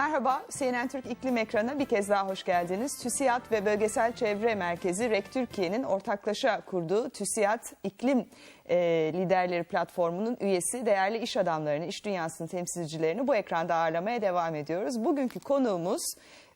Merhaba, CNN Türk İklim Ekranı'na bir kez daha hoş geldiniz. TÜSİAD ve Bölgesel Çevre Merkezi REK Türkiye'nin ortaklaşa kurduğu TÜSİAD İklim e, Liderleri Platformu'nun üyesi değerli iş adamlarını, iş dünyasının temsilcilerini bu ekranda ağırlamaya devam ediyoruz. Bugünkü konuğumuz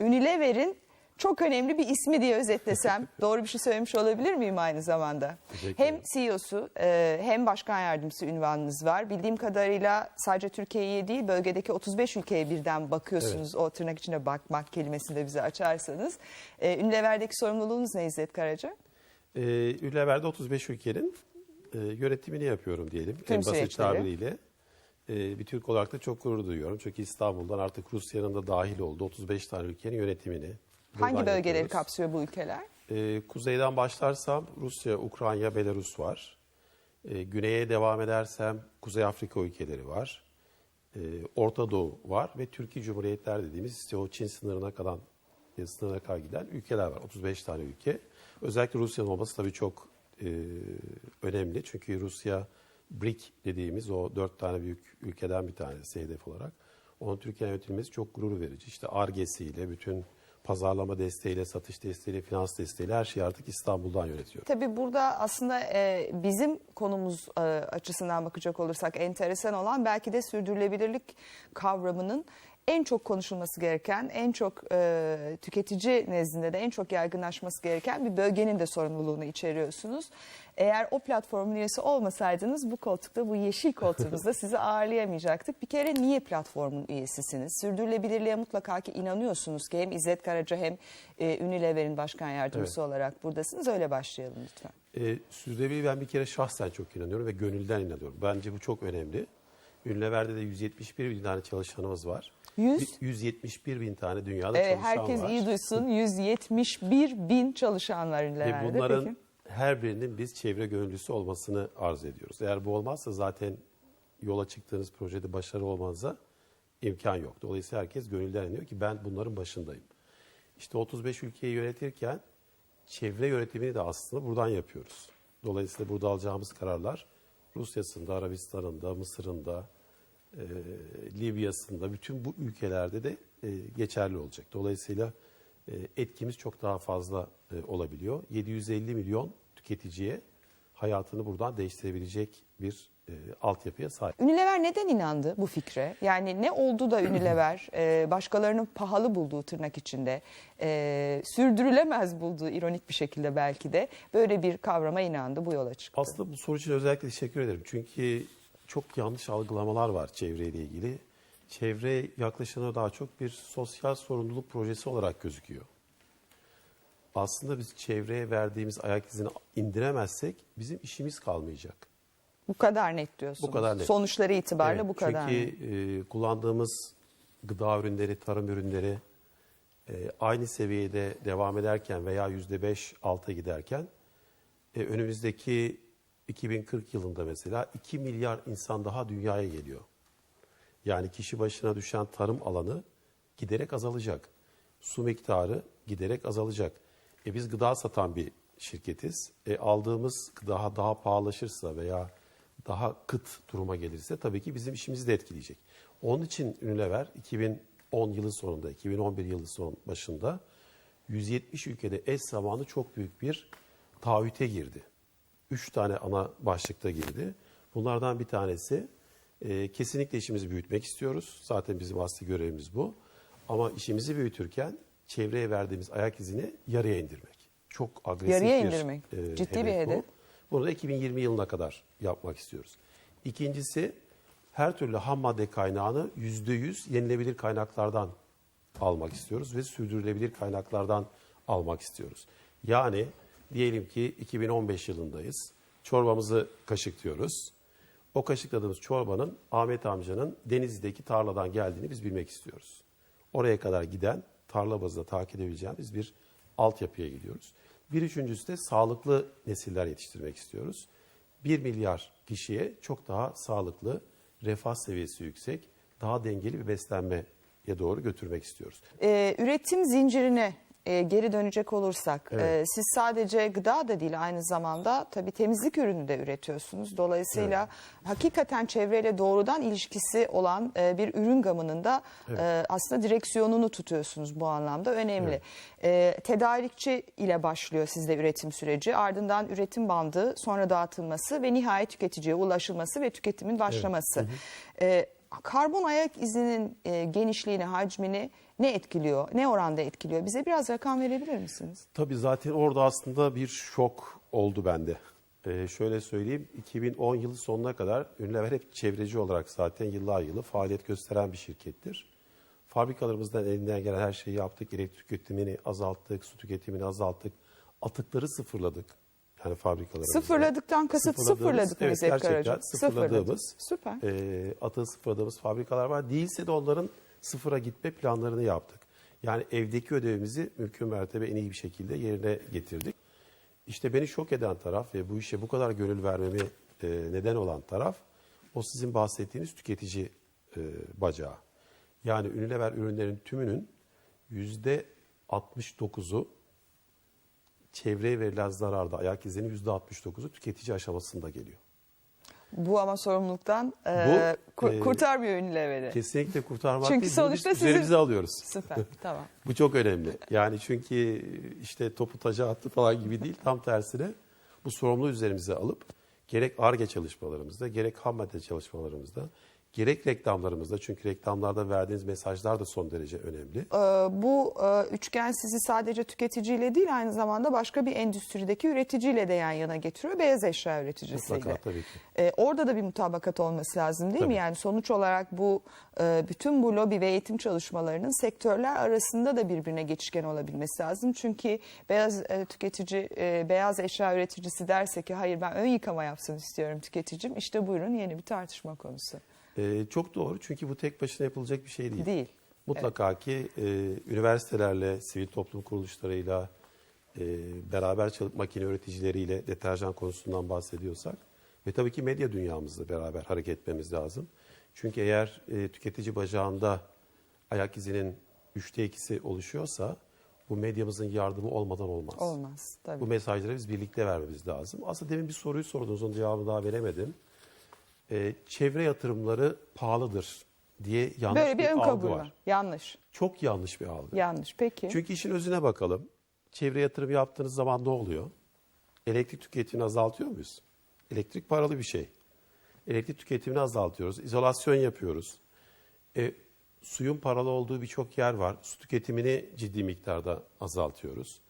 Unilever'in çok önemli bir ismi diye özetlesem doğru bir şey söylemiş olabilir miyim aynı zamanda? Hem. CEO'su e, hem başkan yardımcısı ünvanınız var. Bildiğim kadarıyla sadece Türkiye'ye değil bölgedeki 35 ülkeye birden bakıyorsunuz. O tırnak içine bakmak kelimesini de bize açarsanız. E, Unilever'deki sorumluluğunuz ne İzzet Karaca? Ee, Ünlever'de 35 ülkenin e, yönetimini yapıyorum diyelim. Tüm en basit tabiriyle. Bir Türk olarak da çok gurur duyuyorum. Çünkü İstanbul'dan artık Rusya'nın da dahil oldu. 35 tane ülkenin yönetimini. Hangi bölgeleri yapıyoruz. kapsıyor bu ülkeler? Ee, kuzeyden başlarsam Rusya, Ukrayna, Belarus var. Ee, güneye devam edersem Kuzey Afrika ülkeleri var. Ee, Orta Doğu var ve Türkiye Cumhuriyetler dediğimiz işte o Çin sınırına kadar e, sınırına kadar giden ülkeler var. 35 tane ülke. Özellikle Rusya'nın olması tabii çok e, önemli. Çünkü Rusya BRIC dediğimiz o dört tane büyük ülkeden bir tanesi hedef olarak. Onun Türkiye'ye yönetilmesi çok gurur verici. İşte ARGE'siyle, bütün pazarlama desteğiyle, satış desteğiyle, finans desteğiyle her şeyi artık İstanbul'dan yönetiyor. Tabii burada aslında e, bizim konumuz e, açısından bakacak olursak enteresan olan belki de sürdürülebilirlik kavramının en çok konuşulması gereken, en çok e, tüketici nezdinde de en çok yaygınlaşması gereken bir bölgenin de sorumluluğunu içeriyorsunuz. Eğer o platformun üyesi olmasaydınız bu koltukta, bu yeşil koltuğumuzda sizi ağırlayamayacaktık. Bir kere niye platformun üyesisiniz? Sürdürülebilirliğe mutlaka ki inanıyorsunuz ki hem İzzet Karaca hem e, Unilever'in başkan yardımcısı olarak buradasınız. Öyle başlayalım lütfen. E, sürdürülebilirliğe ben bir kere şahsen çok inanıyorum ve gönülden inanıyorum. Bence bu çok önemli. Ünlever'de de 171 bin tane çalışanımız var. Yüz? Bir- 171 bin tane dünyada Evet, çalışan herkes var. iyi duysun. 171 bin çalışan var Ve Unilever'de. bunların Peki. her birinin biz çevre gönüllüsü olmasını arz ediyoruz. Eğer bu olmazsa zaten yola çıktığınız projede başarı olmanıza imkan yok. Dolayısıyla herkes gönülden inanıyor ki ben bunların başındayım. İşte 35 ülkeyi yönetirken çevre yönetimini de aslında buradan yapıyoruz. Dolayısıyla burada alacağımız kararlar Rusya'sında, Arabistan'ında, Mısır'ında, e, Libya'sında bütün bu ülkelerde de e, geçerli olacak. Dolayısıyla e, etkimiz çok daha fazla e, olabiliyor. 750 milyon tüketiciye hayatını buradan değiştirebilecek bir e, altyapıya sahip. Unilever neden inandı bu fikre? Yani ne oldu da Unilever e, başkalarının pahalı bulduğu tırnak içinde e, sürdürülemez bulduğu ironik bir şekilde belki de böyle bir kavrama inandı bu yola çıktı. Aslında bu soru için özellikle teşekkür ederim. Çünkü çok yanlış algılamalar var çevreyle ilgili. Çevre yaklaşımı daha çok bir sosyal sorumluluk projesi olarak gözüküyor. Aslında biz çevreye verdiğimiz ayak izini indiremezsek bizim işimiz kalmayacak. Bu kadar net diyorsunuz. Bu kadar net. Sonuçları itibariyle Evet, bu kadar net. Çünkü e, kullandığımız gıda ürünleri, tarım ürünleri e, aynı seviyede devam ederken veya yüzde beş alta giderken e, önümüzdeki 2040 yılında mesela 2 milyar insan daha dünyaya geliyor. Yani kişi başına düşen tarım alanı giderek azalacak. Su miktarı giderek azalacak. E biz gıda satan bir şirketiz. E aldığımız gıda daha pahalaşırsa veya daha kıt duruma gelirse tabii ki bizim işimizi de etkileyecek. Onun için Unilever 2010 yılı sonunda, 2011 yılı son başında 170 ülkede eş zamanlı çok büyük bir taahhüte girdi. Üç tane ana başlıkta girdi. Bunlardan bir tanesi e, kesinlikle işimizi büyütmek istiyoruz. Zaten bizim asli görevimiz bu. Ama işimizi büyütürken çevreye verdiğimiz ayak izini yarıya indirmek. Çok agresif Yarıya bir indirmek. e, Ciddi bir hedef. Bu. Bunu da 2020 yılına kadar yapmak istiyoruz. İkincisi her türlü ham madde kaynağını %100 yenilebilir kaynaklardan almak istiyoruz ve sürdürülebilir kaynaklardan almak istiyoruz. Yani diyelim ki 2015 yılındayız. Çorbamızı kaşıklıyoruz. O kaşıkladığımız çorbanın Ahmet amcanın Denizli'deki tarladan geldiğini biz bilmek istiyoruz. Oraya kadar giden tarla bazında takip edebileceğimiz bir altyapıya gidiyoruz. Bir üçüncüsü de sağlıklı nesiller yetiştirmek istiyoruz. 1 milyar kişiye çok daha sağlıklı, refah seviyesi yüksek, daha dengeli bir beslenmeye doğru götürmek istiyoruz. E, üretim zincirine e, geri dönecek olursak Evet. e, siz sadece gıda da değil aynı zamanda tabii temizlik ürünü de üretiyorsunuz. Dolayısıyla hakikaten çevreyle doğrudan ilişkisi olan e, bir ürün gamının da e, aslında direksiyonunu tutuyorsunuz bu anlamda önemli. E, tedarikçi ile başlıyor sizde üretim süreci ardından üretim bandı sonra dağıtılması ve nihayet tüketiciye ulaşılması ve tüketimin başlaması. E, karbon ayak izinin e, genişliğini, hacmini ne etkiliyor? Ne oranda etkiliyor? Bize biraz rakam verebilir misiniz? Tabii zaten orada aslında bir şok oldu bende. Ee, şöyle söyleyeyim, 2010 yılı sonuna kadar Unilever hep çevreci olarak zaten yıllar yılı faaliyet gösteren bir şirkettir. Fabrikalarımızdan elinden gelen her şeyi yaptık. Elektrik tüketimini azalttık, su tüketimini azalttık. Atıkları sıfırladık. Yani fabrikalarımızda. Sıfırladıktan kasıt sıfırladık mı evet, Zevk sıfırladığımız, Süper. e, atığı sıfırladığımız fabrikalar var. Değilse de onların sıfıra gitme planlarını yaptık. Yani evdeki ödevimizi mümkün mertebe en iyi bir şekilde yerine getirdik. İşte beni şok eden taraf ve bu işe bu kadar gönül vermemi e, neden olan taraf o sizin bahsettiğiniz tüketici e, bacağı. Yani Unilever ürünlerin tümünün yüzde 69'u çevreye verilen zararda ayak izinin yüzde 69'u tüketici aşamasında geliyor. Bu ama sorumluluktan e, Bu, ku- e, kurtarmıyor Unilever'i. Kesinlikle kurtarmak Çünkü değil. sonuçta biz sizin- alıyoruz. Süper. tamam. Bu çok önemli. Yani çünkü işte topu taca attı falan gibi değil. Tam tersine bu sorumluluğu üzerimize alıp gerek ARGE çalışmalarımızda, gerek ham madde çalışmalarımızda, gerek reklamlarımızda çünkü reklamlarda verdiğiniz mesajlar da son derece önemli. E, bu e, üçgen sizi sadece tüketiciyle değil aynı zamanda başka bir endüstrideki üreticiyle de yan yana getiriyor. Beyaz eşya üreticisiyle. Mutlaka tabii ki. E, orada da bir mutabakat olması lazım değil mi? Tabii. Yani sonuç olarak bu e, bütün bu lobi ve eğitim çalışmalarının sektörler arasında da birbirine geçişken olabilmesi lazım. Çünkü beyaz e, tüketici, e, beyaz eşya üreticisi derse ki hayır ben ön yıkama yapsın istiyorum tüketicim. İşte buyurun yeni bir tartışma konusu. Ee, çok doğru çünkü bu tek başına yapılacak bir şey değil. Değil. Mutlaka ki e, üniversitelerle, sivil toplum kuruluşlarıyla, e, beraber çalıp makine üreticileriyle deterjan konusundan bahsediyorsak ve tabii ki medya dünyamızla beraber hareket etmemiz lazım. Çünkü eğer e, tüketici bacağında ayak izinin üçte ikisi oluşuyorsa bu medyamızın yardımı olmadan olmaz. Olmaz tabii. Bu mesajları biz birlikte vermemiz lazım. Aslında demin bir soruyu sordunuz, onun cevabını daha veremedim. Ee, çevre yatırımları pahalıdır diye yanlış Böyle bir ön algı var. Yanlış. Çok yanlış bir algı. Yanlış. Peki. Çünkü işin özüne bakalım. Çevre yatırım yaptığınız zaman ne oluyor? Elektrik tüketimini azaltıyor muyuz? Elektrik paralı bir şey. Elektrik tüketimini azaltıyoruz. İzolasyon yapıyoruz. E, suyun paralı olduğu birçok yer var. Su tüketimini ciddi miktarda azaltıyoruz.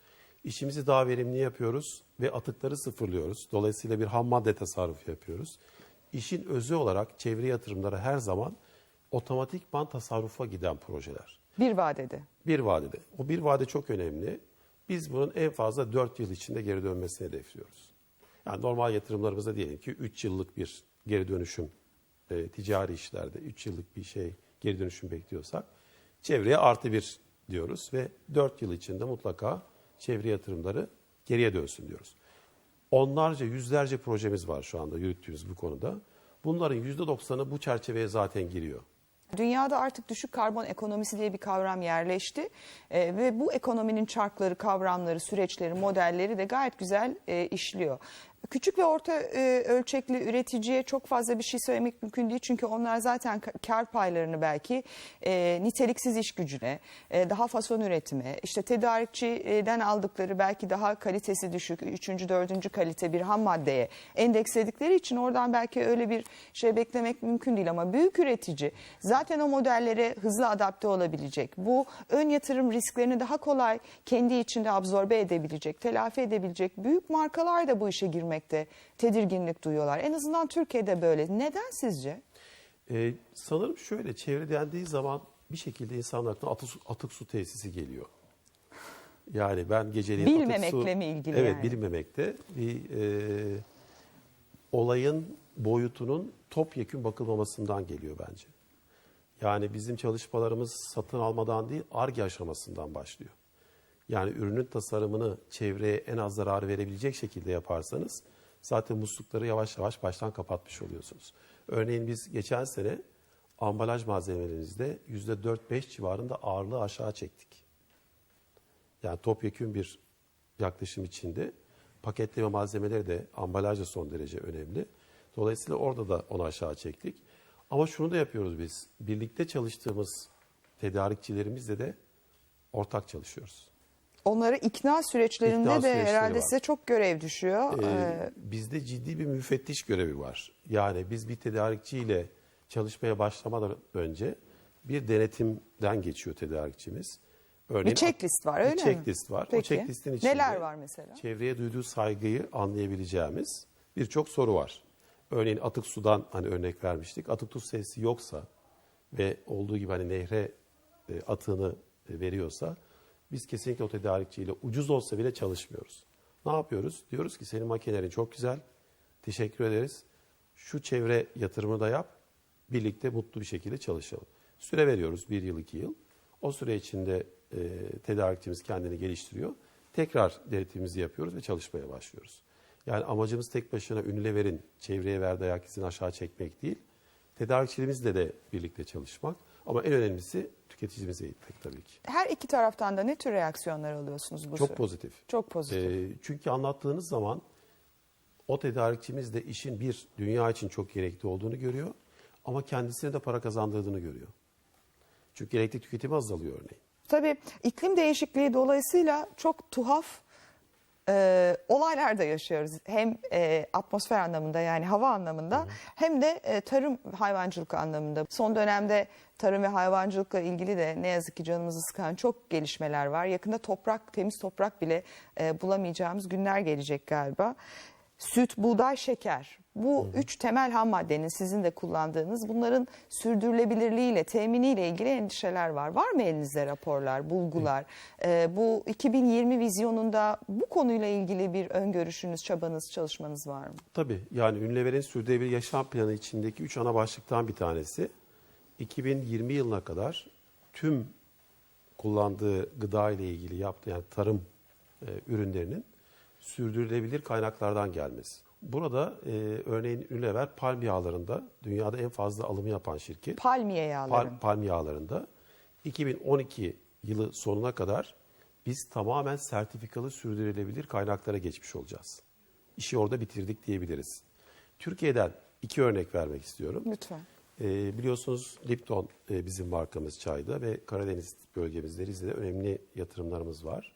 İşimizi daha verimli yapıyoruz ve atıkları sıfırlıyoruz. Dolayısıyla bir ham madde tasarrufu yapıyoruz. İşin özü olarak çevre yatırımları her zaman otomatikman tasarrufa giden projeler. Bir vadede. Bir vadede. O bir vade çok önemli. Biz bunun en fazla 4 yıl içinde geri dönmesini hedefliyoruz. Yani normal yatırımlarımızda diyelim ki 3 yıllık bir geri dönüşüm, e, ticari işlerde 3 yıllık bir şey geri dönüşüm bekliyorsak çevreye artı bir diyoruz ve 4 yıl içinde mutlaka çevre yatırımları geriye dönsün diyoruz. Onlarca, yüzlerce projemiz var şu anda yürüttüğümüz bu konuda. Bunların %90'ı bu çerçeveye zaten giriyor. Dünyada artık düşük karbon ekonomisi diye bir kavram yerleşti Ee, ve bu ekonominin çarkları, kavramları, süreçleri, modelleri de gayet güzel e, işliyor. Küçük ve orta e, ölçekli üreticiye çok fazla bir şey söylemek mümkün değil çünkü onlar zaten ka- kar paylarını belki e, niteliksiz iş gücüne, e, daha fason üretime, işte tedarikçiden aldıkları belki daha kalitesi düşük, üçüncü, dördüncü kalite bir ham maddeye endeksledikleri için oradan belki öyle bir şey beklemek mümkün değil ama büyük üretici zaten o modellere hızlı adapte olabilecek. Bu ön yatırım risklerini daha kolay kendi içinde absorbe edebilecek, telafi edebilecek büyük markalar da bu işe girmekte tedirginlik duyuyorlar. En azından Türkiye'de böyle. Neden sizce? Ee, sanırım şöyle çevre dendiği zaman bir şekilde insanlar aklına atık, su- atık su tesisi geliyor. Yani ben geceliğin atık Bilmemekle su... mi ilgili Evet yani? bilmemekte bir e, olayın boyutunun topyekün bakılmamasından geliyor bence. Yani bizim çalışmalarımız satın almadan değil ARGE aşamasından başlıyor. Yani ürünün tasarımını çevreye en az zarar verebilecek şekilde yaparsanız zaten muslukları yavaş yavaş baştan kapatmış oluyorsunuz. Örneğin biz geçen sene ambalaj malzemelerimizde %4-5 civarında ağırlığı aşağı çektik. Yani topyekün bir yaklaşım içinde paketleme malzemeleri de ambalaj da son derece önemli. Dolayısıyla orada da onu aşağı çektik. Ama şunu da yapıyoruz biz. Birlikte çalıştığımız tedarikçilerimizle de ortak çalışıyoruz. Onları ikna süreçlerinde İkna de süreçleri herhalde var. size çok görev düşüyor. Ee, Ee, bizde ciddi bir müfettiş görevi var. Yani biz bir tedarikçiyle çalışmaya başlamadan önce bir denetimden geçiyor tedarikçimiz. Örneğin bir checklist var öyle bir mi? checklist var. Peki. O checklistin içinde Neler var mesela? çevreye duyduğu saygıyı anlayabileceğimiz birçok soru var. Örneğin atık sudan hani örnek vermiştik. Atık su sesi yoksa ve olduğu gibi hani nehre e, atığını veriyorsa biz kesinlikle o tedarikçiyle ucuz olsa bile çalışmıyoruz. Ne yapıyoruz? Diyoruz ki senin makinelerin çok güzel. Teşekkür ederiz. Şu çevre yatırımını da yap. Birlikte mutlu bir şekilde çalışalım. Süre veriyoruz. Bir yıl, iki yıl. O süre içinde e, tedarikçimiz kendini geliştiriyor. Tekrar denetimimizi yapıyoruz ve çalışmaya başlıyoruz. Yani amacımız tek başına Unilever'in çevreye verdiği ayak izini aşağı çekmek değil. Tedarikçilerimizle de birlikte çalışmak. Ama en önemlisi tüketicimizi eğitmek tabii ki. Her iki taraftan da ne tür reaksiyonlar alıyorsunuz bu Çok süre? pozitif. Çok pozitif. Ee, çünkü anlattığınız zaman o tedarikçimiz de işin bir dünya için çok gerekli olduğunu görüyor ama kendisine de para kazandırdığını görüyor. Çünkü elektrik tüketimi azalıyor örneğin. Tabii iklim değişikliği dolayısıyla çok tuhaf e, olaylar da yaşıyoruz. Hem e, atmosfer anlamında yani hava anlamında hem de e, tarım hayvancılık anlamında. Son dönemde tarım ve hayvancılıkla ilgili de ne yazık ki canımızı sıkan çok gelişmeler var. Yakında toprak, temiz toprak bile e, bulamayacağımız günler gelecek galiba. Süt, buğday, şeker. Bu üç temel ham maddenin sizin de kullandığınız bunların sürdürülebilirliğiyle, teminiyle ilgili endişeler var. Var mı elinizde raporlar, bulgular? Ee, bu 2020 vizyonunda bu konuyla ilgili bir öngörüşünüz, çabanız, çalışmanız var mı? Tabii yani Unilever'in sürdürülebilir yaşam planı içindeki üç ana başlıktan bir tanesi 2020 yılına kadar tüm kullandığı gıda ile ilgili yaptığı yani tarım e, ürünlerinin sürdürülebilir kaynaklardan gelmesi. Burada e, örneğin Unilever palm yağlarında dünyada en fazla alımı yapan şirket. Palmiye yağları. Pal- palm yağlarında 2012 yılı sonuna kadar biz tamamen sertifikalı sürdürülebilir kaynaklara geçmiş olacağız. İşi orada bitirdik diyebiliriz. Türkiye'den iki örnek vermek istiyorum. Lütfen. Ee, biliyorsunuz Lipton e, bizim markamız çayda ve Karadeniz bölgemizde Rize'de önemli yatırımlarımız var.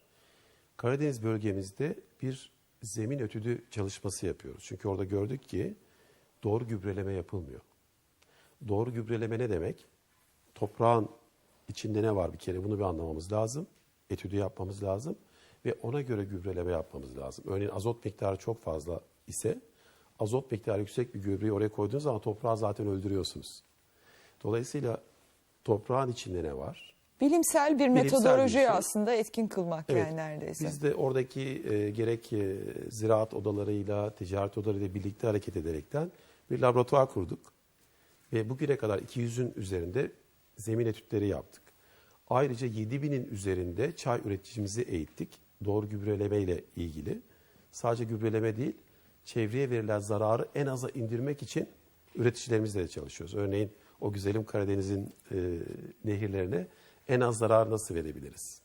Karadeniz bölgemizde bir zemin ötüdü çalışması yapıyoruz. Çünkü orada gördük ki doğru gübreleme yapılmıyor. Doğru gübreleme ne demek? Toprağın içinde ne var bir kere bunu bir anlamamız lazım. Etüdü yapmamız lazım ve ona göre gübreleme yapmamız lazım. Örneğin azot miktarı çok fazla ise azot miktarı yüksek bir gübreyi oraya koyduğunuz zaman toprağı zaten öldürüyorsunuz. Dolayısıyla toprağın içinde ne var? Bilimsel bir bir metodoloji şey. aslında etkin kılmak Evet. yani neredeyse. Biz de oradaki e, gerek e, ziraat odalarıyla, ticaret odalarıyla birlikte hareket ederekten bir laboratuvar kurduk. Ve bugüne kadar 200'ün üzerinde zemin etütleri yaptık. Ayrıca 7000'in üzerinde çay üreticimizi eğittik. Doğru gübreleme ile ilgili. Sadece gübreleme değil, çevreye verilen zararı en aza indirmek için üreticilerimizle de çalışıyoruz. Örneğin o güzelim Karadeniz'in e, nehirlerine en az zarar nasıl verebiliriz?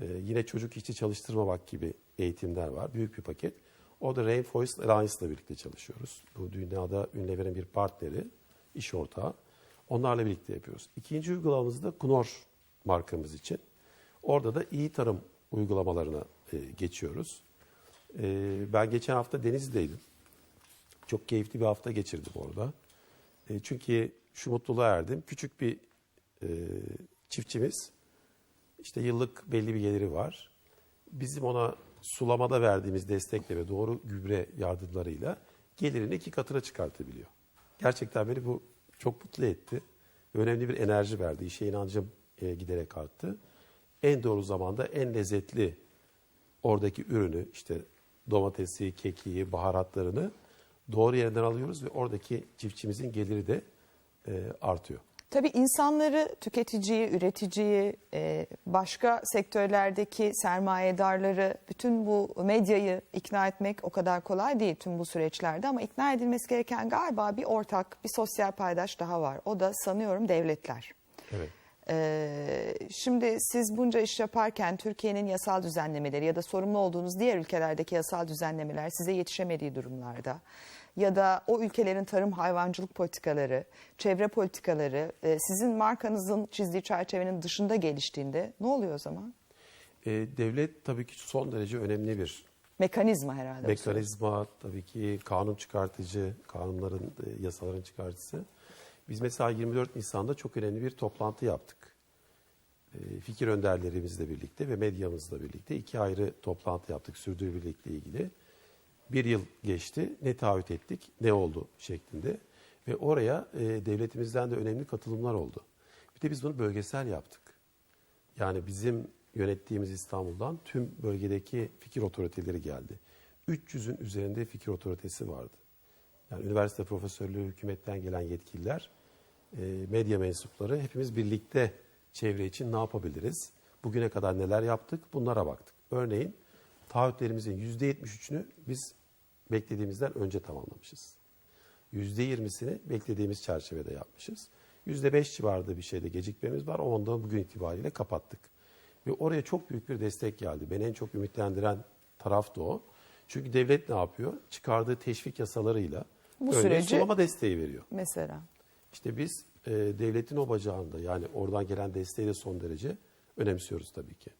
Ee, yine çocuk işçi çalıştırmamak gibi eğitimler var. Büyük bir paket. Orada Rainforest Alliance ile birlikte çalışıyoruz. Bu dünyada Unilever'in bir partneri, iş ortağı. Onlarla birlikte yapıyoruz. İkinci uygulamamız da Knorr markamız için. Orada da iyi tarım uygulamalarına e, geçiyoruz. E, ben geçen hafta Denizli'deydim. Çok keyifli bir hafta geçirdim orada. E, çünkü şu mutluluğa erdim. Küçük bir e, çiftçimiz işte yıllık belli bir geliri var. Bizim ona sulamada verdiğimiz destekle ve doğru gübre yardımlarıyla gelirini iki katına çıkartabiliyor. Gerçekten beni bu çok mutlu etti. Önemli bir enerji verdi. İşe inancım e, giderek arttı. En doğru zamanda en lezzetli oradaki ürünü işte domatesi, kekiği, baharatlarını doğru yerden alıyoruz ve oradaki çiftçimizin geliri de e, artıyor. Tabii insanları, tüketiciyi, üreticiyi, e, başka sektörlerdeki sermayedarları, bütün bu medyayı ikna etmek o kadar kolay değil tüm bu süreçlerde ama ikna edilmesi gereken galiba bir ortak, bir sosyal paydaş daha var. O da sanıyorum devletler. Evet. Ee, şimdi siz bunca iş yaparken Türkiye'nin yasal düzenlemeleri ya da sorumlu olduğunuz diğer ülkelerdeki yasal düzenlemeler size yetişemediği durumlarda ya da o ülkelerin tarım hayvancılık politikaları, çevre politikaları e, sizin markanızın çizdiği çerçevenin dışında geliştiğinde ne oluyor o zaman? E, devlet tabii ki son derece önemli bir Mekanizma herhalde. mekanizma, tabii ki kanun çıkartıcı, kanunların, e, yasaların çıkartıcısı. Biz mesela 24 Nisan'da çok önemli bir toplantı yaptık. E, Fikir önderlerimizle birlikte ve medyamızla birlikte iki ayrı toplantı yaptık sürdürülebilirlikle ilgili. Bir yıl geçti, ne taahhüt ettik, ne oldu şeklinde. Ve oraya e, devletimizden de önemli katılımlar oldu. Bir de biz bunu bölgesel yaptık. Yani bizim yönettiğimiz İstanbul'dan tüm bölgedeki fikir otoriteleri geldi. 300'ün üzerinde fikir otoritesi vardı. Yani üniversite profesörlüğü, hükümetten gelen yetkililer, e, medya mensupları hepimiz birlikte çevre için ne yapabiliriz? Bugüne kadar neler yaptık? Bunlara baktık. Örneğin taahhütlerimizin %73'ünü biz beklediğimizden önce tamamlamışız. %20'sini beklediğimiz çerçevede yapmışız. %5 civarında bir şeyde gecikmemiz var. Onu da bugün itibariyle kapattık. Ve oraya çok büyük bir destek geldi. Beni en çok ümitlendiren taraf da o. Çünkü devlet ne yapıyor? Çıkardığı teşvik yasalarıyla Bu süreci- sulama desteği veriyor. Mesela. İşte biz e, devletin o bacağında yani oradan gelen desteği de son derece önemsiyoruz tabii ki.